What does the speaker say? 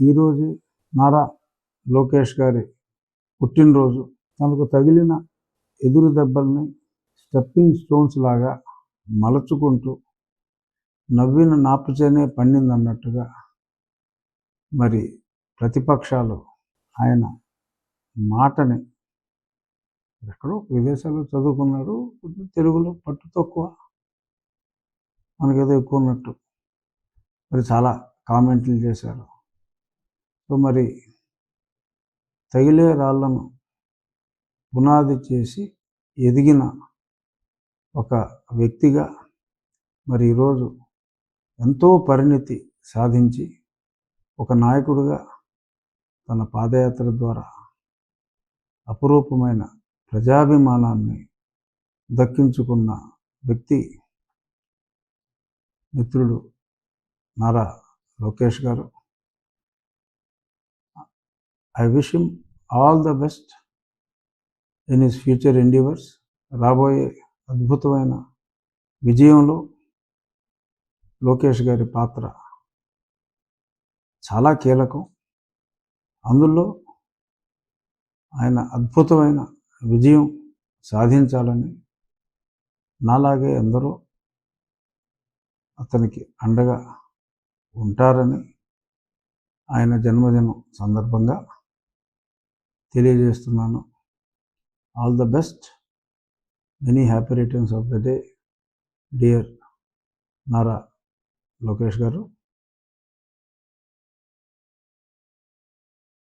ఈరోజు నారా లోకేష్ గారి పుట్టినరోజు. తనకు తగిలిన ఎదురు దెబ్బల్ని స్టెప్పింగ్ స్టోన్స్ లాగా మలచుకుంటూ నవ్విన నాపుచేనే పండింది అన్నట్టుగా మరి ప్రతిపక్షాలు ఆయన మాటని ఎక్కడో విదేశాల్లో చదువుకున్నాడు కొంచెం తెలుగులో పట్టు తక్కువ. మనకేదో ఎక్కువ ఉన్నట్టు. మరి చాలా కామెంట్లు చేశారు. మరి తగిలే రాళ్ళను పునాది చేసి ఎదిగిన ఒక వ్యక్తిగా మరి ఈరోజు ఎంతో పరిణితి సాధించి ఒక నాయకుడిగా తన పాదయాత్ర ద్వారా అపురూపమైన ప్రజాభిమానాన్ని దక్కించుకున్న వ్యక్తి మిత్రుడు Nara Lokesh garu. I wish him all the best in his future endeavours రాబోయే అద్భుతమైన విజయంలో లోకేష్ గారి పాత్ర చాలా కీలకం. అందులో ఆయన అద్భుతమైన విజయం సాధించాలని నాలాగే ఎందరో అతనికి అండగా ఉంటారని ఆయన జన్మదినం సందర్భంగా తెలియజేస్తున్నాను. All the best many happy returns of the day dear Nara Lokesh garu.